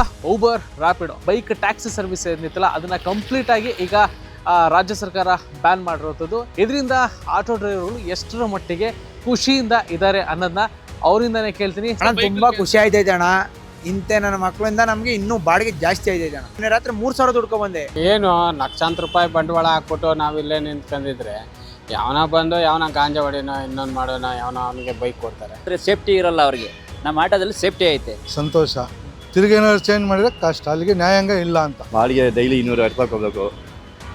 Ola Uber Rapido bike taxi service ಏನಿತ್ತಲ್ಲ ಅದನ್ನ complete ಆಗಿ ಈಗ ಆ, ರಾಜ್ಯ ಸರ್ಕಾರ ಬ್ಯಾನ್ ಮಾಡಿರೋಂಥದ್ದು. ಇದರಿಂದ ಆಟೋ ಡ್ರೈವರ್ಗಳು ಎಷ್ಟರ ಮಟ್ಟಿಗೆ ಖುಷಿಯಿಂದ ಇದ್ದಾರೆ ಅನ್ನೋದನ್ನ ಅವರಿಂದನೇ ಕೇಳ್ತೀನಿ. ಅಣ್ಣ ತುಂಬಾ ಖುಷಿ ಆಯ್ತೈತೆ ಅಣ್ಣ. ಇಂತೆ ನನ್ನ ಮಕ್ಕಳಿಂದ ನಮಗೆ ಇನ್ನೂ ಬಾಡಿಗೆ ಜಾಸ್ತಿ ಆಯ್ತೈತೆ ಅಣ್ಣ. ನಿನ್ನೆ ರಾತ್ರಿ ಮೂರು ಸಾವಿರ ದುಡ್ಕೊ ಬಂದೆ. ಏನು ಲಕ್ಷಾಂತರ ರೂಪಾಯಿ ಬಂಡವಾಳ ಹಾಕ್ಬಿಟ್ಟು ಇಲ್ಲೇ ನಿಂತ್ಕೊಂಡಿದ್ರೆ ಯಾವನ ಬಂದು ಯಾವನ ಗಾಂಜಾ ಹೊಡಿನೋ ಇನ್ನೊಂದು ಮಾಡೋಣ ಯಾವನ ಅವನಿಗೆ ಬೈಕ್ ಕೊಡ್ತಾರೆ. ಸೇಫ್ಟಿ ಇರಲ್ಲ ಅವ್ರಿಗೆ. ನಮ್ಮ ಆಟೋದಲ್ಲಿ ಸೇಫ್ಟಿ ಐತೆ. ಸಂತೋಷ. ತಿರುಗಿ ಏನಾದ್ರು ಚೇಂಜ್ ಮಾಡಿದ್ರೆ ಕಷ್ಟ. ಅಲ್ಲಿಗೆ ನ್ಯಾಯಾಂಗ ಇಲ್ಲ ಅಂತ. ಬಾಡಿಗೆ ಡೈಲಿ ಇನ್ನೂರು ಐವತ್ತು ರೂಪಾಯಿ ಕೊಡಬೇಕು.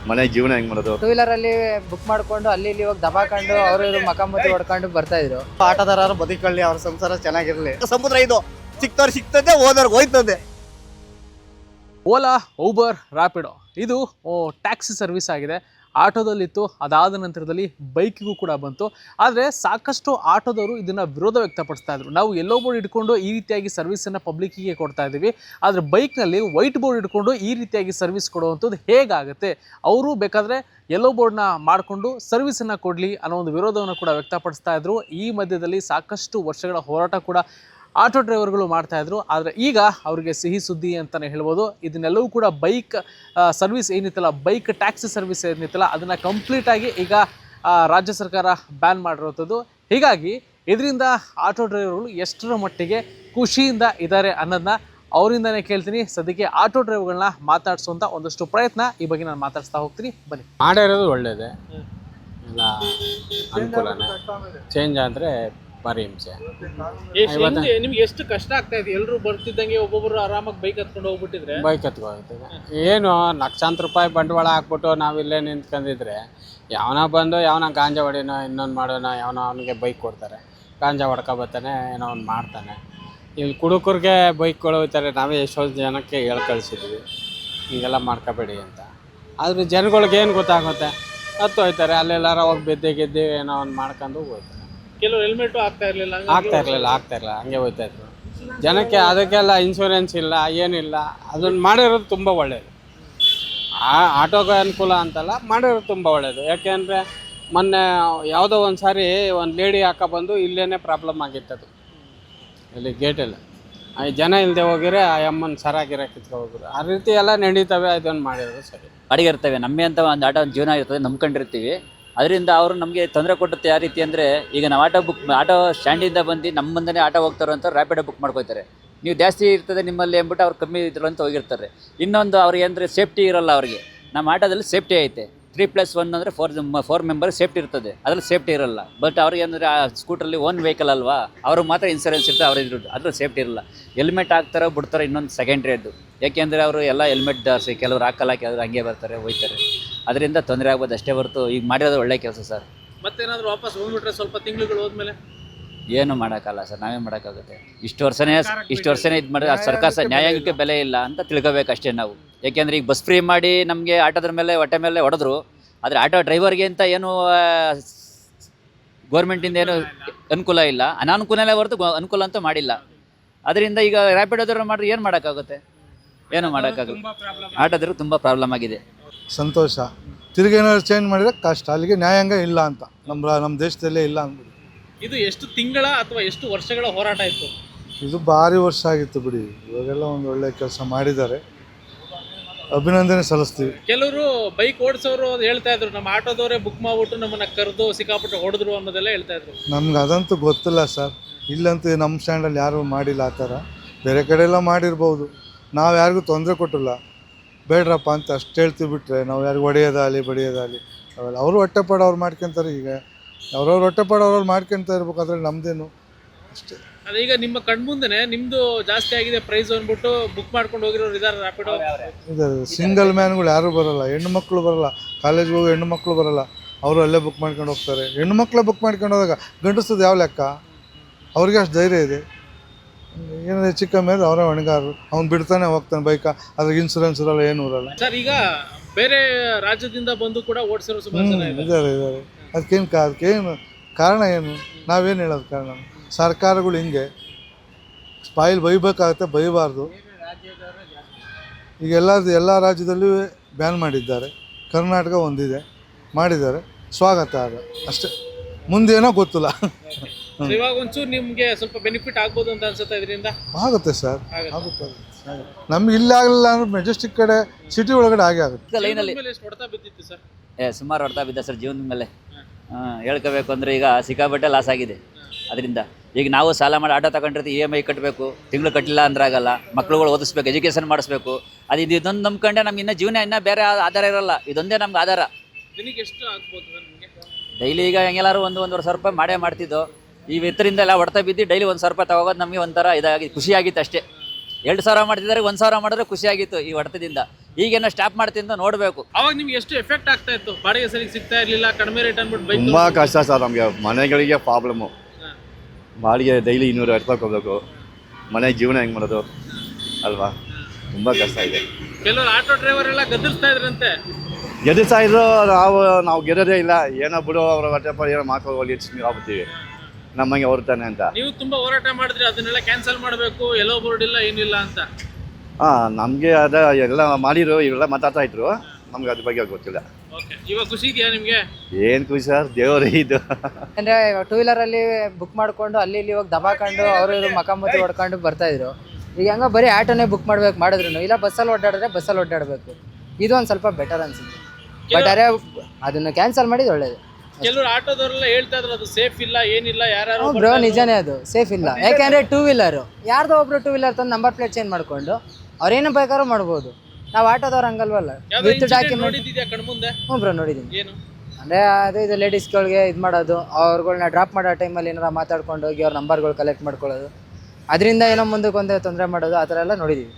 ಮನೆ ಜೀವನ ಹೆಂಗ್ ಮಾಡೋದು? ಟೂ ವೀಲರ್ ಅಲ್ಲಿ ಬುಕ್ ಮಾಡ್ಕೊಂಡು ಅಲ್ಲಿ ಇಲ್ಲಿ ಹೋಗಿ ದಬಾಕೊಂಡು ಅವರು ಇವ್ರು ಮಕಾಮತಿ ಹೊಡ್ಕೊಂಡು ಬರ್ತಾ ಇದ್ರು. ಆಟದಾರರು ಬದುಕೊಳ್ಳಿ ಅವ್ರ ಸಂಸಾರ ಚೆನ್ನಾಗಿರ್ಲಿ. ಸಮುದ್ರ ಇದು. ಸಿಕ್ತವ್ರು ಸಿಗ್ತದೆ ಹೋದವ್ರಿಗೆ ಹೋಯ್ತದೆ ಓಲಾ ಊಬರ್ ರಾಪಿಡೋ ಇದು ಟ್ಯಾಕ್ಸಿ ಸರ್ವಿಸ್ ಆಗಿದೆ. ಆಟೋದಲ್ಲಿತ್ತು. ಅದಾದ ನಂತರದಲ್ಲಿ ಬೈಕಿಗೂ ಕೂಡ ಬಂತು. ಆದರೆ ಸಾಕಷ್ಟು ಆಟೋದವರು ಇದನ್ನು ವಿರೋಧ ವ್ಯಕ್ತಪಡಿಸ್ತಾ ಇದ್ರು. ನಾವು ಎಲ್ಲೋ ಬೋರ್ಡ್ ಇಟ್ಕೊಂಡು ಈ ರೀತಿಯಾಗಿ ಸರ್ವಿಸನ್ನು ಪಬ್ಲಿಕ್ಕಿಗೆ ಕೊಡ್ತಾ ಇದ್ದೀವಿ. ಆದರೆ ಬೈಕ್ನಲ್ಲಿ ವೈಟ್ ಬೋರ್ಡ್ ಇಟ್ಕೊಂಡು ಈ ರೀತಿಯಾಗಿ ಸರ್ವಿಸ್ ಕೊಡುವಂಥದ್ದು ಹೇಗಾಗುತ್ತೆ? ಅವರು ಬೇಕಾದರೆ ಎಲ್ಲೋ ಬೋರ್ಡ್ನ ಮಾಡಿಕೊಂಡು ಸರ್ವಿಸನ್ನು ಕೊಡಲಿ ಅನ್ನೋ ಒಂದು ವಿರೋಧವನ್ನು ಕೂಡ ವ್ಯಕ್ತಪಡಿಸ್ತಾ ಇದ್ರು. ಈ ಮಧ್ಯದಲ್ಲಿ ಸಾಕಷ್ಟು ವರ್ಷಗಳ ಹೋರಾಟ ಕೂಡ ಆಟೋ ಡ್ರೈವರ್ಗಳು ಮಾಡ್ತಾಯಿದ್ರು ಆದರೆ ಈಗ ಅವರಿಗೆ ಸಿಹಿ ಸುದ್ದಿ ಅಂತಲೇ ಹೇಳ್ಬೋದು. ಇದನ್ನೆಲ್ಲವೂ ಕೂಡ ಬೈಕ್ ಸರ್ವಿಸ್ ಏನಿತ್ತಲ್ಲ ಬೈಕ್ ಟ್ಯಾಕ್ಸಿ ಸರ್ವಿಸ್ ಏನಿತ್ತಲ್ಲ ಅದನ್ನು ಕಂಪ್ಲೀಟಾಗಿ ಈಗ ರಾಜ್ಯ ಸರ್ಕಾರ ಬ್ಯಾನ್ ಮಾಡಿರೋಂಥದ್ದು. ಹೀಗಾಗಿ ಇದರಿಂದ ಆಟೋ ಡ್ರೈವರ್ಗಳು ಎಷ್ಟರ ಮಟ್ಟಿಗೆ ಖುಷಿಯಿಂದ ಇದ್ದಾರೆ ಅನ್ನೋದನ್ನ ಅವರಿಂದನೇ ಕೇಳ್ತೀನಿ. ಸದ್ಯಕ್ಕೆ ಆಟೋ ಡ್ರೈವರ್ಗಳನ್ನ ಮಾತಾಡಿಸುವಂಥ ಒಂದಷ್ಟು ಪ್ರಯತ್ನ ಈ ಬಗ್ಗೆ ನಾನು ಮಾತಾಡಿಸ್ತಾ ಹೋಗ್ತೀನಿ. ಬನ್ನಿ. ಮಾಡಿರೋದು ಒಳ್ಳೇದೇ. ಎಲ್ಲ ಅನುಕೂಲನೇ. ಚೇಂಜ್ ಆದರೆ ಭಾರಿ ಹಿಂಸೆ. ನಿಮ್ಗೆ ಎಷ್ಟು ಕಷ್ಟ ಆಗ್ತಾ ಇದೆ? ಎಲ್ಲರೂ ಬರ್ತಿದ್ದಂಗೆ ಒಬ್ಬೊಬ್ಬರು ಆರಾಮಾಗಿ ಬೈಕ್ ಹತ್ಕೊಂಡು ಹೋಗ್ಬಿಟ್ಟಿದ್ರೆ? ಬೈಕ್ ಹತ್ಕೋಗ್ತದೆ ಏನು ಲಕ್ಷಾಂತರ ರೂಪಾಯಿ ಬಂಡವಾಳ ಹಾಕ್ಬಿಟ್ಟು ನಾವಿಲ್ಲೇ ನಿಂತ್ಕೊಂಡಿದ್ರೆ ಯಾವನ ಬಂದು ಯಾವನ ಗಾಂಜಾ ಹೊಡಿನೋ ಇನ್ನೊಂದು ಮಾಡೋಣ ಯಾವನ ಅವನಿಗೆ ಬೈಕ್ ಕೊಡ್ತಾರೆ. ಗಾಂಜಾ ಹೊಡ್ಕೊ ಬರ್ತಾನೆ ಏನೋ ಅವ್ನು ಮಾಡ್ತಾನೆ. ಇಲ್ಲಿ ಕುಡುಕರಿಗೆ ಬೈಕ್ ಹೋಗ್ತಾರೆ ನಾವೇ ಎಷ್ಟೋ ಜನಕ್ಕೆ ಹೇಳ್ ಕಳಿಸಿದ್ವಿ. ಹೀಗೆಲ್ಲ ಮಾಡ್ಕೋಬೇಡಿ ಅಂತ. ಆದರೆ ಜನಗಳಿಗೆ ಏನು ಗೊತ್ತಾಗುತ್ತೆ? ಹತ್ತು ಹೋಯ್ತಾರೆ ಅಲ್ಲೆಲ್ಲಾರ ಹೋಗಿ ಬೆದ್ದೆ ಗೆದ್ದೆ ಏನೋ ಒಂದು ಮಾಡ್ಕೊಂಡು ಹೋಗ್ತಾರೆ. ಕೆಲವು ಹೆಲ್ಮೆಟ್ ಆಗ್ತಾ ಇರಲಿಲ್ಲ ಆಗ್ತಾ ಇರಲಿಲ್ಲ ಆಗ್ತಾ ಇರಲಿಲ್ಲ ಹಂಗೆ ಹೋಯ್ತಾ ಇದ್ರು ಜನಕ್ಕೆ ಅದಕ್ಕೆಲ್ಲ ಇನ್ಶೂರೆನ್ಸ್ ಇಲ್ಲ ಏನಿಲ್ಲ ಅದನ್ನ ಮಾಡಿರೋದು ತುಂಬ ಒಳ್ಳೆಯದು ಆ ಆಟೋಗೆ ಅನುಕೂಲ ಅಂತಲ್ಲ ಮಾಡಿರೋದು ತುಂಬ ಒಳ್ಳೆಯದು ಯಾಕೆಂದರೆ ಮೊನ್ನೆ ಯಾವುದೋ ಒಂದು ಸಾರಿ ಒಂದು ಲೇಡಿ ಬಂದು ಇಲ್ಲೇ ಪ್ರಾಬ್ಲಮ್ ಆಗಿತ್ತದು. ಇಲ್ಲಿ ಗೇಟಲ್ಲಿ ಆ ಜನ ಇಲ್ಲದೆ ಹೋಗಿರೆ ಆ ಅಮ್ಮನ ಸರಾಗಿರ ಕಿತ್ಕೊ ಹೋಗಿರು ಆ ರೀತಿ ಎಲ್ಲ ನಡೀತವೆ ಅದನ್ನು ಮಾಡಿರೋದು ಸರಿ. ಅಡಿಗೆ ಇರ್ತವೆ. ನಮ್ಮೇ ಅಂತ ಒಂದು ಆಟೋ ಜೀವನ ಇರ್ತದೆ ನಂಬ್ಕೊಂಡಿರ್ತೀವಿ. ಅದರಿಂದ ಅವರು ನಮಗೆ ತೊಂದರೆ ಕೊಟ್ಟುತ್ತೆ ಯಾವ ರೀತಿ ಅಂದರೆ, ಈಗ ನಾವು ಆಟೋ ಬುಕ್ ಆಟೋ ಸ್ಟ್ಯಾಂಡಿಂದ ಬಂದು ನಮ್ಮ ಮುಂದೆ ಆಟೋ ಹೋಗ್ತಾರೆ ಅಂತ ರ್ಯಾಪಿಡೋ ಬುಕ್ ಮಾಡ್ಕೋತಾರೆ ನೀವು ಜಾಸ್ತಿ ಇರ್ತದೆ ನಿಮ್ಮಲ್ಲಿ ಅಂದ್ಬಿಟ್ಟು ಅವ್ರು ಕಮ್ಮಿ ಇದ್ರು ಅಂತ ಹೋಗಿರ್ತಾರೆ. ಇನ್ನೊಂದು ಅವ್ರಿಗೆ ಅಂದರೆ ಸೇಫ್ಟಿ ಇರೋಲ್ಲ ಅವರಿಗೆ. ನಮ್ಮ ಆಟೋದಲ್ಲಿ ಸೇಫ್ಟಿ ಐತೆ. ತ್ರೀ ಪ್ಲಸ್ ಒನ್ ಅಂದರೆ ಫೋರ್ ಫೋರ್ ಮೆಂಬರ್ ಸೇಫ್ಟಿ ಇರ್ತದೆ. ಅದ್ರಲ್ಲಿ ಸೇಫ್ಟಿ ಇರಲ್ಲ. ಬಟ್ ಅವ್ರಿಗೆ ಅಂದರೆ ಆ ಸ್ಕೂಟ್ರಲ್ಲಿ ಓನ್ ವೆಹಿಕಲ್ ಅಲ್ವಾ, ಅವ್ರಿಗೆ ಮಾತ್ರ ಇನ್ಸೂರೆನ್ಸ್ ಇರ್ತದೆ ಅವ್ರ ಇದ್ರು ಅದ್ರಲ್ಲಿ ಸೇಫ್ಟಿ ಇರಲ್ಲ. ಹೆಲ್ಮೆಟ್ ಹಾಕ್ತಾರೋ ಬಿಡ್ತಾರೋ ಇನ್ನೊಂದು ಸೆಕೆಂಡ್ರಿ ಅದು ಯಾಕೆಂದರೆ ಅವರು ಎಲ್ಲ ಹೆಲ್ಮೆಟ್ ಧರಿಸಿ, ಕೆಲವರು ಹಾಕಲ್ಲ, ಕೆಲವ್ರು ಹಂಗೆ ಬರ್ತಾರೆ, ಹೋಯ್ತಾರೆ. ಅದರಿಂದ ತೊಂದರೆ ಆಗ್ಬೋದು. ಅಷ್ಟೇ ಹೊರತು ಈಗ ಮಾಡಿರೋದು ಒಳ್ಳೆ ಕೆಲಸ ಸರ್. ಮತ್ತೇನಾದರೂ ವಾಪಸ್ ಹೋಗ್ಬಿಟ್ರೆ ಸ್ವಲ್ಪ ತಿಂಗಳುಗಳು ಹೋದ್ಮೇಲೆ? ಏನು ಮಾಡೋಕ್ಕಲ್ಲ ಸರ್. ನಾವೇ ಮಾಡೋಕ್ಕಾಗುತ್ತೆ. ಇಷ್ಟು ವರ್ಷನೇ ಇಷ್ಟು ವರ್ಷನೇ ಇದು ಮಾಡಿದ್ರೆ ಆ ಸರ್ಕಾರ ಸರ್ ನ್ಯಾಯಾಂಗಕ್ಕೆ ಬೆಲೆ ಇಲ್ಲ ಅಂತ ತಿಳ್ಕೋಬೇಕಷ್ಟೇ ನಾವು. ಯಾಕೆಂದ್ರೆ ಈಗ ಬಸ್ ಫ್ರೀ ಮಾಡಿ ನಮಗೆ ಆಟೋದ್ರ ಮೇಲೆ ಹೊಟ್ಟೆ ಮೇಲೆ ಹೊಡೆದ್ರು. ಆದರೆ ಆಟೋ ಡ್ರೈವರ್ಗೆ ಅಂತ ಏನು ಗೌರ್ಮೆಂಟಿಂದ ಏನು ಅನುಕೂಲ ಇಲ್ಲ. ಅನಾನುಕೂಲನೇ ಹೊರತು ಗೊ- ಅನುಕೂಲ ಅಂತೂ ಮಾಡಿಲ್ಲ. ಅದರಿಂದ ಈಗ ರ್ಯಾಪಿಡೋದ್ರ ಮಾಡಿದ್ರೆ ಏನು ಮಾಡೋಕ್ಕಾಗುತ್ತೆ? ಏನು ಮಾಡೋಕ್ಕಾಗಲ್ಲ. ಆಟೋದ್ರೂ ತುಂಬ ಪ್ರಾಬ್ಲಮ್ ಆಗಿದೆ. ಸಂತೋಷ. ತಿರುಗಿ ಏನಾದ್ರು ಚೇಂಜ್ ಮಾಡಿದ್ರೆ ಕಷ್ಟ. ಅಲ್ಲಿಗೆ ನ್ಯಾಯಾಂಗ ಇಲ್ಲ ಅಂತ. ನಮ್ಮ ನಮ್ಮ ದೇಶದಲ್ಲೇ ಇಲ್ಲ ಅಂದ್ಬಿಡಿ. ಇದು ಎಷ್ಟು ತಿಂಗಳ ಅಥವಾ ಎಷ್ಟು ವರ್ಷಗಳ ಹೋರಾಟ ಇತ್ತು? ಇದು ಭಾರಿ ವರ್ಷ ಆಗಿತ್ತು ಬಿಡಿ. ಇವಾಗೆಲ್ಲ ಒಂದು ಒಳ್ಳೆ ಕೆಲಸ ಮಾಡಿದ್ದಾರೆ. ಅಭಿನಂದನೆ ಸಲ್ಲಿಸ್ತೀವಿ. ಕೆಲವರು ಬೈಕ್ ಓಡಿಸೋರು ಹೇಳ್ತಾ ಇದ್ರು. ನಮ್ಮ ಆಟೋದವರೇ ಬುಕ್ ಮಾಡ್ಬಿಟ್ಟು ನಮ್ಮನ್ನ ಕರೆದು ಸಿಕ್ಕಾಪಟ್ಟೆ ಹೊಡೆದ್ರು ಅನ್ನೋದೆಲ್ಲ ಹೇಳ್ತಾ ಇದ್ರು. ನಮ್ಗೆ ಅದಂತೂ ಗೊತ್ತಿಲ್ಲ ಸರ್. ಇಲ್ಲಂತೂ ನಮ್ಮ ಸ್ಟ್ಯಾಂಡಲ್ಲಿ ಯಾರೂ ಮಾಡಿಲ್ಲ ಆ ಥರ. ಬೇರೆ ಕಡೆ ಎಲ್ಲ ಮಾಡಿರ್ಬೋದು. ನಾವು ಯಾರಿಗೂ ತೊಂದರೆ ಕೊಟ್ಟಿಲ್ಲ. ಬೇಡ್ರಪ್ಪ ಅಂತ ಅಷ್ಟು ಹೇಳ್ತೀವಿ ಬಿಟ್ಟರೆ ನಾವು ಯಾರು ಹೊಡೆಯೋದಾಗಲಿ ಬಡಿಯೋದಾಗಲಿ ಅವೆಲ್ಲ ಅವರು ಹೊಟ್ಟೆ ಅವ್ರು ಮಾಡ್ಕೊತಾರೆ ಈಗ. ಅವ್ರವ್ರು ಹೊಟ್ಟೆಪಾಡು ಅವ್ರವ್ರು ಮಾಡ್ಕೊತ ಇರ್ಬೇಕಾದ್ರೆ ನಮ್ಮದೇನು ಅಷ್ಟೇ. ಅದೀಗ ನಿಮ್ಮ ಕಣ್ಮುಂದೆ ನಿಮ್ಮದು ಜಾಸ್ತಿ ಆಗಿದೆ ಪ್ರೈಸ್ ಅಂದ್ಬಿಟ್ಟು ಬುಕ್ ಮಾಡ್ಕೊಂಡು ಹೋಗಿರೋರು ಇದಾರೆ ರ್ಯಾಪಿಡೋ ಇದು ಸಿಂಗಲ್ ಮ್ಯಾನ್ಗಳು ಯಾರೂ ಬರಲ್ಲ. ಹೆಣ್ಣು ಮಕ್ಕಳು ಬರಲ್ಲ. ಕಾಲೇಜ್ಗೆ ಹೋಗಿ ಹೆಣ್ಣು ಮಕ್ಕಳು ಬರಲ್ಲ. ಅವರು ಅಲ್ಲೇ ಬುಕ್ ಮಾಡ್ಕೊಂಡು ಹೋಗ್ತಾರೆ. ಹೆಣ್ಣು ಮಕ್ಕಳೇ ಬುಕ್ ಮಾಡ್ಕೊಂಡು ಹೋದಾಗ ಗಂಡಸದು ಯಾವ ಲೆಕ್ಕ? ಅವ್ರಿಗೆ ಅಷ್ಟು ಧೈರ್ಯ ಇದೆ. ಏನಾದ್ರೆ ಹೆಚ್ಚು ಕಮ್ಮಿ ಆದರೆ ಅವರೇ ಹೊಣೆಗಾರರು ಅವ್ನು ಬಿಡ್ತಾನೆ ಹೋಗ್ತಾನೆ ಬೈಕ ಅದ್ರಾಗ ಇನ್ಸೂರೆನ್ಸ್ ಇರಲ್ಲ ಏನು ಇರಲ್ಲ. ಸರ್ ಈಗ ಬೇರೆ ರಾಜ್ಯದಿಂದ ಬಂದು ಕೂಡ ಓಡಿಸಿರೋ ಸುಮಾರು ಜನ ಇದ್ದಾರೆ. ಇದ್ದಾರೆ ಅದಕ್ಕೇನು ಕಾ ಅದಕ್ಕೇನು ಕಾರಣ ಏನು? ನಾವೇನು ಹೇಳೋದು ಕಾರಣ? ಸರ್ಕಾರಗಳು ಹಿಂಗೆ. ಸ್ಪಾಯಿಲ್ ಬೈಬೇಕಾಗತ್ತೆ ಬೈಬಾರ್ದು. ಈಗ ಎಲ್ಲ ಎಲ್ಲ ರಾಜ್ಯದಲ್ಲೂ ಬ್ಯಾನ್ ಮಾಡಿದ್ದಾರೆ. ಕರ್ನಾಟಕ ಒಂದಿದೆ. ಮಾಡಿದ್ದಾರೆ. ಸ್ವಾಗತ ಅದು. ಅಷ್ಟೇ. ಮುಂದೇನೋ ಗೊತ್ತಿಲ್ಲ. ಇವಾಗ ಒಂಚೂರು ನಿಮಗೆ ಸ್ವಲ್ಪ ಬೆನಿಫಿಟ್ ಆಗ್ಬೋದು ಅಂತ ಅನ್ಸುತ್ತೆ ಇದರಿಂದ? ಆಗುತ್ತೆ ಸರ್. ಆಗುತ್ತೆ. ನಮ್ಗೆ ಇಲ್ಲ ಆಗಲಿಲ್ಲ ಅಂದ್ರೆ ಮೆಜೆಸ್ಟಿಕ್ ಕಡೆ ಸಿಟಿ ಒಳಗಡೆ ಆಗೇ ಆಗುತ್ತೆ. ಲೈನಲ್ಲಿ ಮೇಲೆ ಎಷ್ಟು ಹೊಡೆತ ಬಿದ್ದಿತ್ತು ಸರ್? ಏ ಸುಮಾರು ಹೊಡ್ತಾ ಬಿದ್ದ ಸರ್ ಜೀವನದ ಮೇಲೆ. ಹಾಂ. ಹೇಳ್ಕೋಬೇಕು ಅಂದರೆ ಈಗ ಸಿಕ್ಕಾಪಟ್ಟೆ ಲಾಸ್ ಆಗಿದೆ. ಅದರಿಂದ ಈಗ ನಾವು ಸಾಲ ಮಾಡಿ ಆಟೋ ತಗೊಂಡಿರ್ತೀವಿ ಇ ಎಂ ಐ ಕಟ್ಟಬೇಕು ತಿಂಗಳು ಕಟ್ಟಲಿಲ್ಲ ಅಂದ್ರೆ ಆಗಲ್ಲ ಮಕ್ಳುಗಳು ಓದಿಸ್ಬೇಕು ಎಜುಕೇಷನ್ ಮಾಡಿಸ್ಬೇಕು. ಅದು ಇದು ಇದೊಂದು ನಂಬ್ಕೊಂಡೆ ನಮ್ಗೆ ಇನ್ನೂ ಜೀವನ ಇನ್ನೂ ಬೇರೆ ಆಧಾರ ಇರಲ್ಲ. ಇದೊಂದೇ ನಮ್ಗೆ ಆಧಾರ. ದಿನಕ್ಕೆ ಎಷ್ಟು ಆಗ್ಬೋದು ಡೈಲಿ ಈಗ ಹೆಂಗೆಲ್ಲರೂ ಒಂದು ಒಂದೂವರೆ ಸಾವಿರ ರೂಪಾಯಿ ಮಾಡೇ ಮಾಡ್ತಿದ್ದೋ ಈ ಎತ್ತರಿಂದ ಎಲ್ಲ ಹೊಡ್ತಾ ಬಿದ್ದು ಡೈಲಿ ಒಂದು ಸಾವಿರ ರೂಪಾಯಿ ತಗೋದು ನಮಗೆ ಒಂಥರ ಇದಾಗಿ ಖುಷಿಯಾಗಿತ್ತು ಅಷ್ಟೇ. ಎರಡು ಸಾವಿರ ಮಾಡ್ತಿದ್ದಾರೆ ಒಂದು ಸಾವಿರ ಮಾಡಿದ್ರೆ ಖುಷಿಯಾಗಿತ್ತು ಈ ಹೊಡೆತದಿಂದ. ಈಗೇನೋ ಸ್ಟಾಪ್ ಮಾಡ್ತಿಂದ ನೋಡಬೇಕು. ಅವಾಗ ನಿಮ್ಗೆ ಎಷ್ಟು ಎಫೆಕ್ಟ್ ಆಗ್ತಾ ಇತ್ತು? ಬಾಡಿಗೆ ಸರಿಗೆ ಸಿಗ್ತಾ ಇರಲಿಲ್ಲ ಕಡಿಮೆ ರೇಟ್ ಅನ್ಬಿಟ್ಟು ಬೈಕ್ ತುಂಬ ಕಷ್ಟ ಸರ್ ನಮಗೆ. ಮನೆಗಳಿಗೆ ಪ್ರಾಬ್ಲಮ್ಮು ಬಾಡಿಗೆ ಡೈಲಿ ಇನ್ನೂರು ರೂಪಾಯಿ ಕೊಡಬೇಕು ಮನೆ ಜೀವನ ಹೆಂಗೆ ಮಾಡೋದು? ಅಲ್ವಾ? ತುಂಬ ಕಷ್ಟ ಇದೆ. ಕೆಲವರು ಆಟೋ ಡ್ರೈವರ್ ಎಲ್ಲ ಗದ್ದಿಸ್ತಾ ಇದ್ರಂತೆ. ಗೆದ್ದಿಸ್ತಾ ಇದ್ರು ನಾವು ನಾವು ಗೆದ್ದೇ ಇಲ್ಲ. ಏನೋ ಬಿಡೋ ಅವ್ರ ಹೊಟ್ಟೆಪ್ಪ ಏನೋ ಮಾಕೋ ಹೋಗಿ ಆಗ್ಬಿಡ್ತೀವಿ ನಮ್ಮಂಗೆ ಹೊರ್ತಾನೆ ಅಂತ. ನೀವು ತುಂಬಾ ಹೋರಾಟ ಮಾಡಿದ್ರಿ ಅದನ್ನೆಲ್ಲ ಕ್ಯಾನ್ಸಲ್ ಮಾಡಬೇಕು ಎಲ್ಲೋ ಬೋರ್ಡ್ ಇಲ್ಲ ಏನಿಲ್ಲ ಅಂತ. ಹಾಂ ನಮಗೆ ಅದ ಎಲ್ಲ ಮಾಡಿರೋ ಇವೆಲ್ಲ ಮಾತಾಡ್ತಾ ಇದ್ರು. ನಮ್ಗೆ ಅದ್ರ ಬಗ್ಗೆ ಗೊತ್ತಿಲ್ಲ. ಓಕೆ ಇವಾಗ ಖುಷಿ ಇದೆಯಾ ನಿಮಗೆ? ಏನು ಖುಷಿ ಸರ್ ದೇವರೇ ಇದು. ಅಂದ್ರೆ ಟೂ ವೀಲರ್ ಅಲ್ಲಿ ಬುಕ್ ಮಾಡ್ಕೊಂಡು ಅಲ್ಲಿ ಇಲ್ಲಿ ಹೋಗಿ ದಬಾಕೊಂಡು ಅವರು ಇವರು ಮಕಾಮತಿ ಹೊಡ್ಕೊಂಡು ಬರ್ತಾ ಇದ್ರು. ಈಗ ಹಂಗ ಬರೀ ಆಟೋನೇ ಬುಕ್ ಮಾಡ್ಬೇಕು ಮಾಡಿದ್ರು ಇಲ್ಲ ಬಸ್ಸಲ್ಲಿ ಓಡಾಡಿದ್ರೆ ಬಸ್ಸಲ್ಲಿ ಓಡಾಡಬೇಕು. ಇದು ಒಂದು ಸ್ವಲ್ಪ ಬೆಟರ್ ಅನ್ಸುತ್ತೆ. ಬಟ್ ಅರೆ ಅದನ್ನು ಕ್ಯಾನ್ಸಲ್ ಮಾಡಿದ್ದು ಒಳ್ಳೇದು. ಕೆಲವರು ಆಟೋದವರೆಲ್ಲ ಹೇಳ್ತಾ ಇದ್ರು ಅದು ಸೇಫ್ ಇಲ್ಲ ಏನಿಲ್ಲ ಯಾರು ಬ್ರೋ ನಿಜನೇ ಅದು ಸೇಫ್ ಇಲ್ಲ. ಯಾಕೆಂದ್ರೆ ಟೂ ವೀಲರ್ ಯಾರ್ದೋ ಒಬ್ರು ಟೂ ವೀಲರ್ ತಂದು ನಂಬರ್ ಪ್ಲೇಟ್ ಚೇಂಜ್ ಮಾಡ್ಕೊಂಡು ಅವ್ರೇನು ಬೇಕಾದ್ರೂ ಮಾಡ್ಬೋದು. ನಾವು ಆಟೋದವ್ರು ಹಂಗಲ್ವಲ್ಲ. ವಿತ್ ಡಾಕ್ಯುಮೆಂಟ್ ಕಣ್ಮುಂದೆ ಹ್ಞೂ ಬ್ರೋ ನೋಡಿದ್ದೀನಿ. ಏನು? ಅಂದರೆ ಅದು ಇದು ಲೇಡೀಸ್ಗಳಿಗೆ ಇದು ಮಾಡೋದು ಅವ್ರುಗಳ್ನ ಡ್ರಾಪ್ ಮಾಡೋ ಟೈಮಲ್ಲಿ ಏನಾರ ಮಾತಾಡ್ಕೊಂಡು ಹೋಗಿ ಅವ್ರ ನಂಬರ್ಗಳು ಕಲೆಕ್ಟ್ ಮಾಡ್ಕೊಳ್ಳೋದು. ಅದರಿಂದ ಏನೋ ಮುಂದಕ್ಕೆ ಒಂದೇ ತೊಂದರೆ ಮಾಡೋದು ಆ ಥರ ಎಲ್ಲ ನೋಡಿದ್ದೀವಿ.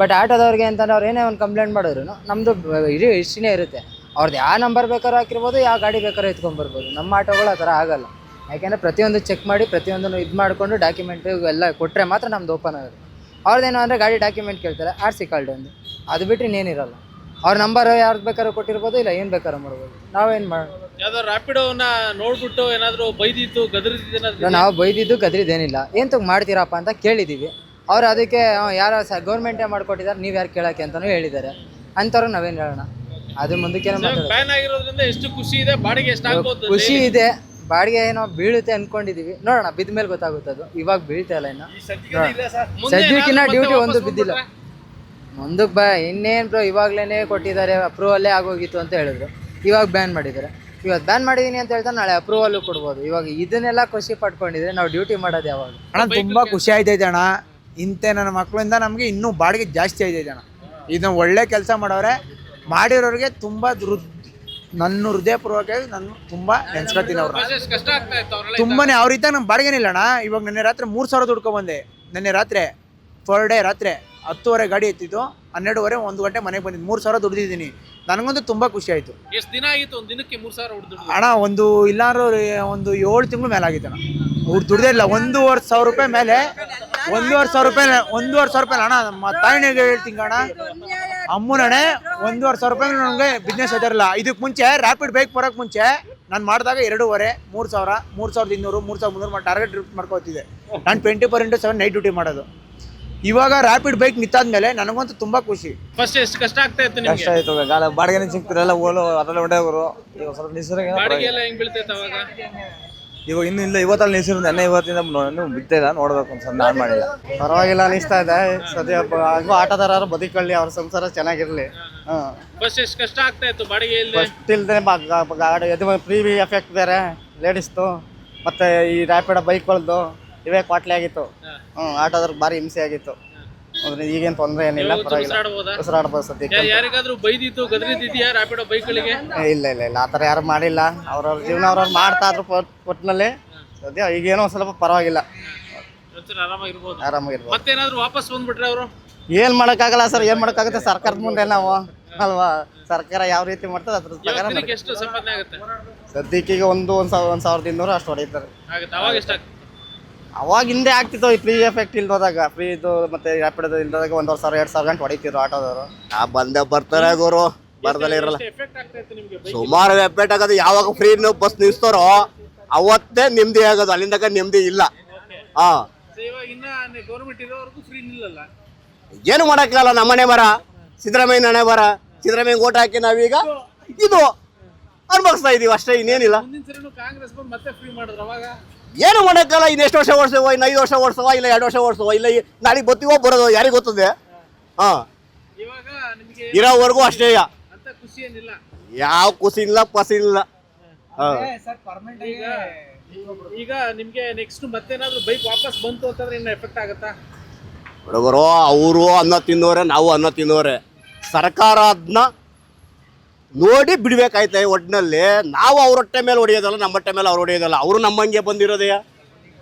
ಬಟ್ ಆಟೋದವ್ರಿಗೆ ಅಂತಂದ್ರೆ ಅವ್ರು ಏನೇ ಒಂದು ಕಂಪ್ಲೇಂಟ್ ಮಾಡಿದ್ರು ನಮ್ಮದು ಇಡೀ ಹಿಸ್ಟ್ರಿನೇ ಇರುತ್ತೆ. ಅವ್ರದ್ದು ಯಾವ ನಂಬರ್ ಬೇಕಾದ್ರೂ ಹಾಕಿರ್ಬೋದು ಯಾವ ಗಾಡಿ ಬೇಕಾದ್ರೂ ಎತ್ಕೊಂಡ್ಬರ್ಬೋದು. ನಮ್ಮ ಆಟೋಗಳು ಆ ಥರ ಆಗಲ್ಲ. ಯಾಕೆಂದರೆ ಪ್ರತಿಯೊಂದು ಚೆಕ್ ಮಾಡಿ ಪ್ರತಿಯೊಂದನ್ನು ಇದು ಮಾಡಿಕೊಂಡು ಡಾಕ್ಯುಮೆಂಟ್ ಎಲ್ಲ ಕೊಟ್ಟರೆ ಮಾತ್ರ ನಮ್ದು ಓಪನ್ ಆಗುತ್ತೆ. ಅವ್ರದ್ದೇನು ಅಂದರೆ ಗಾಡಿ ಡಾಕ್ಯುಮೆಂಟ್ ಕೇಳ್ತಾರೆ ಆರ್ ಸಿ ಕಾರ್ಡ್ ಒಂದು. ಅದು ಬಿಟ್ಟರೆ ಇನ್ನೇನಿರಲ್ಲ ಅವ್ರ ನಂಬರ್ ಯಾರ್ದು ಬೇಕಾದ್ರೂ ಕೊಟ್ಟಿರ್ಬೋದು ಇಲ್ಲ ಏನು ಬೇಕಾದ್ರೂ ಮಾಡ್ಬೋದು. ನಾವೇನು ಮಾಡಿ ರ್ಯಾಪಿಡೋನ ನೋಡ್ಬಿಟ್ಟು ಏನಾದರೂ ಬೈದಿತ್ತು ಗದರಿದ್ದು ನಾವು ಬೈದಿದ್ದು ಗದ್ರಿದ್ದೇನಿಲ್ಲ. ಏನು ತಗ ಮಾಡ್ತೀರಪ್ಪ ಅಂತ ಕೇಳಿದ್ದೀವಿ ಅವ್ರು ಅದಕ್ಕೆ ಯಾರು ಯಾರೋ ಸ ಗೌರ್ಮೆಂಟೇ ಮಾಡಿಕೊಟ್ಟಿದ್ದಾರೆ ನೀವು ಯಾರು ಕೇಳೋಕ್ಕೆ ಅಂತಲೂ ಹೇಳಿದ್ದಾರೆ. ಅಂಥವ್ರು ನಾವೇನು ಹೇಳೋಣ? ಅದು ಮುಂದಕ್ಕೆ ಮಾತಾಡೋದು. ಬ್ಯಾನ್ ಆಗಿರೋದ್ರಿಂದ ಎಷ್ಟು ಖುಷಿ ಇದೆ? ಬಾಡಿಗೆ ಎಷ್ಟು ಆಗ್ಬೋದು ಖುಷಿ ಇದೆ. ಬಾಡಿಗೆ ಏನೋ ಬೀಳುತ್ತೆ ಅನ್ಕೊಂಡಿದೀವಿ. ನೋಡೋಣ ಬಿದ್ದ ಮೇಲೆ ಗೊತ್ತಾಗುತ್ತೆ ಅದು ಇವಾಗ ಬೀಳ್ತಾ ಇಲ್ಲ ಇನ್ನು ಸದ್ಯಕ್ಕಿನ್ನ ಡ್ಯೂಟಿ ಒಂದು ಬಿದ್ದಿಲ್ಲ? ಮುಂದಕ್ಕೆ ಬ ಇನ್ನೇನು ಬ್ರೋ ಇವಾಗ್ಲೇ ಕೊಟ್ಟಿದ್ದಾರೆ. ಅಪ್ರೂವಲ್ಲೇ ಆಗೋಗಿತ್ತು ಅಂತ ಹೇಳಿದ್ರು. ಇವಾಗ ಬ್ಯಾನ್ ಮಾಡಿದ್ದಾರೆ. ಇವಾಗ ಬ್ಯಾನ್ ಮಾಡಿದೀನಿ ಅಂತ ಹೇಳ್ತಾರೆ ನಾಳೆ ಅಪ್ರೂವಲ್ಲು ಕೊಡ್ಬೋದು. ಇವಾಗ ಇದನ್ನೆಲ್ಲ ಖುಷಿ ಪಡ್ಕೊಂಡಿದ್ರೆ ನಾವು ಡ್ಯೂಟಿ ಮಾಡೋದು ಯಾವಾಗ? ಅಣ್ಣ ತುಂಬಾ ಖುಷಿ ಆಯ್ತೈತೆ ಅಣ್ಣ. ಇಂತೆ ನನ್ನ ಮಕ್ಕಳಿಂದ ನಮಗೆ ಇನ್ನೂ ಬಾಡಿಗೆ ಜಾಸ್ತಿ ಆಯ್ತೈತೆ ಅಣ್ಣ. ಇದನ್ನ ಒಳ್ಳೆ ಕೆಲಸ ಮಾಡವ್ರೆ ಮಾಡಿರೋರಿಗೆ ತುಂಬಾ ಹೃದ್ ನನ್ನ ಹೃದಯಪೂರ್ವಕವಾಗಿ ನಾನು ತುಂಬಾ ನೆನ್ಸ್ಕೊತೀನಿ ಅವ್ರನ್ನ. ತುಂಬಾನೇ ಅವ್ರ ಇದ್ದಾಗ ನಮ್ಮ ಬಾಡಿಗೆನಿಲ್ಲ ಅಣ್ಣ ಇವಾಗ ನಿನ್ನೆ ರಾತ್ರಿ ಮೂರು ಸಾವಿರ ದುಡ್ಕೊ ಬಂದೆ. ನಿನ್ನೆ ರಾತ್ರಿ ಫೋರ್ ಡೇ ರಾತ್ರಿ ಹತ್ತುವರೆ ಗಾಡಿ ಎತ್ತಿದ್ದು ಹನ್ನೆರಡುವರೆ ಒಂದು ಗಂಟೆ ಮನೆಗೆ ಬಂದಿದ್ದು. ಮೂರು ಸಾವಿರ ದುಡ್ದಿದ್ದೀನಿ. ನನಗಂತೂ ತುಂಬಾ ಖುಷಿ ಆಯಿತು. ಎಷ್ಟು ದಿನ ಆಯಿತು ಒಂದು ದಿನಕ್ಕೆ ಮೂರು ಸಾವಿರ ಹೊಡೆದು ಅಣ್ಣ ಒಂದು ಇಲ್ಲಾರು ಒಂದು ಏಳು ತಿಂಗಳು ಮೇಲೆ ಆಗಿತ್ತು ಅಣ್ಣ. ಅವ್ರು ದುಡ್ದೇ ಇಲ್ಲ. ಒಂದೂವರೆ ಸಾವಿರ ರೂಪಾಯಿ ಮೇಲೆ ಒಂದೂವರೆ ಸಾವಿರ ರೂಪಾಯಿ ಒಂದೂವರೆ ಸಾವಿರ ರೂಪಾಯಿ ಅಣ್ಣ ನಮ್ಮ ತಾಯಿನಿಗೆ ಹೇಳ್ತೀನಿ ಅಣ್ಣ. ಅಮ್ಮನಣೆ ಒಂದೂವರೆ ಸಾವಿರ ರೂಪಾಯಿ ನನಗೆ ಬಿಸ್ನೆಸ್ ಇದಿರಲ್ಲ ಇದಕ್ಕೆ ಮುಂಚೆ ರ್ಯಾಪಿಡ್ ಬೈಕ್ ಬರೋಕ್ಕೆ ಮುಂಚೆ ನಾನು ಮಾಡಿದಾಗ ಎರಡೂವರೆ ಮೂರು ಸಾವಿರ ಮೂರು ಸಾವಿರದ ಇನ್ನೂರು ಮೂರು ಸಾವಿರದ ಮುನ್ನೂರು ಮಾಡಿ ಟಾರ್ಗೆಟ್ ಟ್ರಿಪ್ ಮಾಡ್ಕೋತಿದ್ದೆ ನಾನು twenty four into seven night duty ಮಾಡೋದು. ಇವಾಗ ರ್ಯಾಪಿಡ್ ಬೈಕ್ ನಿಂತಾದ್ಮೇಲೆ ನನಗಂತೂ ತುಂಬ ಖುಷಿ. ಫಸ್ಟ್ ಎಷ್ಟು ಕಷ್ಟ ಆಗ್ತಾ ಇತ್ತು ಕಷ್ಟ ನಿಮ್ಗೆ ಆಯ್ತು. ಗಾಲ ಬಾಡಿಗೆನೇ ಸಿಗ್ತಿರಲ್ಲ ಓಲು ಅದರಲ್ಲಿ ಹೊಡೆಯವರು. ಈಗ ಸ್ವಲ್ಪ ನಿಸರ್ಗ ಬಾಡಿಗೆ ಎಲ್ಲ ಹೆಂಗ್ ಬೀಳ್ತೈತೆ ಅವಾಗ? ಇವಾಗ ಇನ್ನು ಇಲ್ಲ ಇವತ್ತಲ್ಲಿ ನಿಸರ್ಗ ನೆನ್ನೆ ಇವತ್ತಿಂದ ಬಿದ್ದಿಲ್ಲ ನೋಡ್ಬೇಕು ಸ್ವಲ್ಪ ನಾನು ಮಾಡಿಲ್ಲ. ಪರವಾಗಿಲ್ಲ ಅನಿಸ್ತಾ ಇದೆ. ಸದ್ಯ ಹಾಗೂ ಬದುಕಳ್ಳಿ ಬದುಕೊಳ್ಳಿ ಅವ್ರ ಸಂಸಾರ ಚೆನ್ನಾಗಿರ್ಲಿ. ಹಾಂ. ಫಸ್ಟ್ ಎಷ್ಟು ಕಷ್ಟ ಆಗ್ತಾ ಇತ್ತು ಬಾಡಿಗೆ ಇಲ್ಲದೆ ಫಸ್ಟ್ ಇಲ್ದೇ ಗಾಡಿ ಇದು ಫ್ರೀ ಎಫೆಕ್ಟ್ ಬೇರೆ ಲೇಡೀಸ್ದು ಮತ್ತೆ ಈ ರ್ಯಾಪಿಡ್ ಬೈಕ್ಗಳದ್ದು ಇವೇ ಕ್ವಾಟ್ಲಿ ಆಗಿತ್ತು. ಹ್ಞೂ ಆಟೋದವ್ರಿಗೆ ಭಾರಿ ಹಿಂಸೆ ಆಗಿತ್ತು. ಅಂದ್ರೆ ಈಗೇನು ತೊಂದ್ರೆ ಏನಿಲ್ಲ ಪರವಾಗಿಲ್ಲ. ಉಸಿರಾಡ್ಬೋದಾ? ಉಸಿರಾಡ್ಬೋದು ಸದ್ಯಕ್ಕೆ ಯಾ- ಯಾರಿಗಾದ್ರೂ ಬೈದಿತ್ತು ಗದರಿದ್ದಿದ್ಯಾ ರ್ಯಾಪಿಡೋ ಬೈಕ್ಗಳಿಗೆ? ಏ, ಇಲ್ಲ ಇಲ್ಲ ಇಲ್ಲ ಆ ಥರ ಯಾರು ಮಾಡಿಲ್ಲ. ಅವ್ರವ್ರ ಜೀವನ ಅವ್ರವ್ರು ಮಾಡ್ತಾ ಇದ್ರು ಒಟ್ಟಿನಲ್ಲಿ ಸದ್ಯ ಈಗೇನೋ ಒಂದ್ ಸ್ವಲ್ಪ ಪರವಾಗಿಲ್ಲ. ಒಂಚೂರು ಆರಾಮಾಗಿರ್ಬೋದು. ಆರಾಮಾಗಿರ್ಬೋದು. ಮತ್ತೇನಾದ್ರೂ ವಾಪಸ್ ಬಂದ್ಬಿಟ್ರೆ ಅವರು? ಏನ್ ಮಾಡಕ್ಕಾಗಲ್ಲ ಸರ್ ಏನ್ ಮಾಡಕ್ಕಾಗುತ್ತೆ? ಸರ್ಕಾರದ ಮುಂದೆ ನಾವು. ಅಲ್ವಾ? ಸರ್ಕಾರ ಯಾವ ರೀತಿ ಮಾಡ್ತದೆ ಅದ್ರ ಪ್ರಕಾರ ದಿನಕ್ಕೆ ಎಷ್ಟು ಸಂಪಾದನೆ ಆಗುತ್ತೆ? ಸದ್ಯಕ್ಕೆ ಈಗ ಒಂದು ಒಂದ್ ಸಾವಿರ ಒಂದ್ ಸಾವಿರದ ಇನ್ನೂರು ಅಷ್ಟು ಹೊಡೀತಾರೆ ಆಗುತ್ತೆ. ಅವಾಗ ಎಷ್ಟಾಗ್ತದೆ? ಅವಾಗ ಹಿಂದೆ ಆಗ್ತಿತ್ತು ಈ ಫ್ರೀ ಎಫೆಕ್ಟ್ ಇಲ್ದೋದಾಗ ಫ್ರೀ ಇದು ಮತ್ತೆ ರ್ಯಾಪಿಡ್ ಇಲ್ದಾಗ ಒಂದೂವರೆ ಸಾವಿರ ಎರಡು ಸಾವಿರ ಗಂಟೆ ಹೊಡಿತಿದ್ರು ಆಟೋದವರು. ಆ ಬಂದೆ ಬರ್ತಾರೆ ಗುರು ಬರ್ದಲ್ಲೇ ಇರಲ್ಲ. ಸುಮಾರು ಎಫೆಕ್ಟ್ ಆಗೋದು ಯಾವಾಗ ಫ್ರೀ ಬಸ್ ನಿಲ್ಸ್ತಾರೋ ಅವತ್ತೇ ನೆಮ್ಮದಿ ಆಗೋದು ಅಲ್ಲಿಂದ ನೆಮ್ಮದಿ ಇಲ್ಲ. ಹಾ ಫ್ರೀ ಏನು ಮಾಡೋಕ್ಕಾಗಲ್ಲ ನಮ್ಮನೆ ಬರ ಸಿದ್ದರಾಮಯ್ಯ ನನೆ ಬರ ಸಿದ್ದರಾಮಯ್ಯ ಓಟ್ ಹಾಕಿ ನಾವೀಗ ಇದು. ಅನುಭವಿಸ್ತಾ ಇದೀವಿ ಅಷ್ಟೇ ಇನ್ನೇನಿಲ್ಲ. ಏನು ಮಾಡೋಕ್ಕಲ್ಲ ಇನ್ನು ಎಷ್ಟು ವರ್ಷ ಓಡಿಸುವ ಇನ್ನು ಐದು ವರ್ಷ ಓಡಿಸುವ ಇಲ್ಲ ಎರಡು ವರ್ಷ ಓಡಿಸುವ ಇಲ್ಲ ನಾಳೆಗೆ ಬರ್ತೀವೋ ಬರೋದು ಯಾರಿಗೆ ಗೊತ್ತದೆ? ಹಾಂ. ಇವಾಗ ನಿಮಗೆ ಇರೋವರೆಗೂ ಅಷ್ಟೇ ಅಂತ ಖುಷಿ ಏನಿಲ್ಲ. ಯಾವ ಖುಷಿ ಇಲ್ಲ ಪಸಿ ಇಲ್ಲ ಈಗ ಈಗ ನಿಮ್ಗೆ ನೆಕ್ಸ್ಟ್ ಮತ್ತೇನಾದ್ರೂ ಬೈಕ್ ವಾಪಸ್ ಬಂತು ಅಂತಂದ್ರೆ ಇನ್ನ ಎಫೆಕ್ಟ್ ಆಗುತ್ತಾ? ಹುಡುಗರು ಅವರು ಅನ್ನ ತಿನ್ನೋರೆ ನಾವು ಅನ್ನ ತಿನ್ನೋರೆ. ಸರ್ಕಾರ ಅದನ್ನ ನೋಡಿ ಬಿಡ್ಬೇಕಾಯ್ತೆ ಒಟ್ಟಿನಲ್ಲಿ ನಾವು ಅವ್ರ ಹೊಟ್ಟೆ ಮೇಲೆ ಹೊಡೆಯೋದಲ್ಲ ನಮ್ಮ ಹೊಟ್ಟೆ ಮೇಲೆ ಅವ್ರು ಹೊಡೆಯೋದಲ್ಲ. ಅವರು ನಮ್ಮಂಗೆ ಬಂದಿರೋದೇ.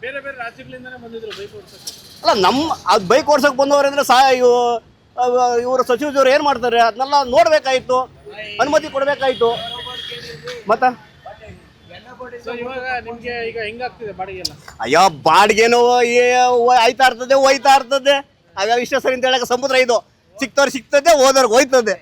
ಬೇರೆ ಬೇರೆ ರಾಜ್ಯಗಳಿಂದಾನೇ ಬಂದಿದ್ರು ಬೈಕ್ ಓಡಿಸೋಕೆ. ಅಲ್ಲ ನಮ್ಮ ಅದು ಬೈಕ್ ಓಡ್ಸಕ್ ಬಂದವ್ರು ಅಂದರೆ ಸಹ ಇವು ಇವರು ಸಚಿವರು ಏನು ಮಾಡ್ತಾರೆ? ಅದನ್ನೆಲ್ಲ ನೋಡ್ಬೇಕಾಯ್ತು. ಅನುಮತಿ ಕೊಡ್ಬೇಕಾಯ್ತು. ಮತ್ತೆ? ಅಯ್ಯೋ ಬಾಡಿಗೆನೋ ಆಯ್ತಾ ಇರ್ತದೆ ಹೋಯ್ತಾ ಇರ್ತದೆ. ಅವೆಲ್ಲ ಇಷ್ಟ ಸರಿ ಅಂತ ಹೇಳಕ್ಕೆ ಸಮುದ್ರ ಇದು. ಸಿಕ್ತವ್ರು ಸಿಗ್ತದೆ ಹೋದವ್ರಿಗೆ ಹೋಯ್ತದೆ.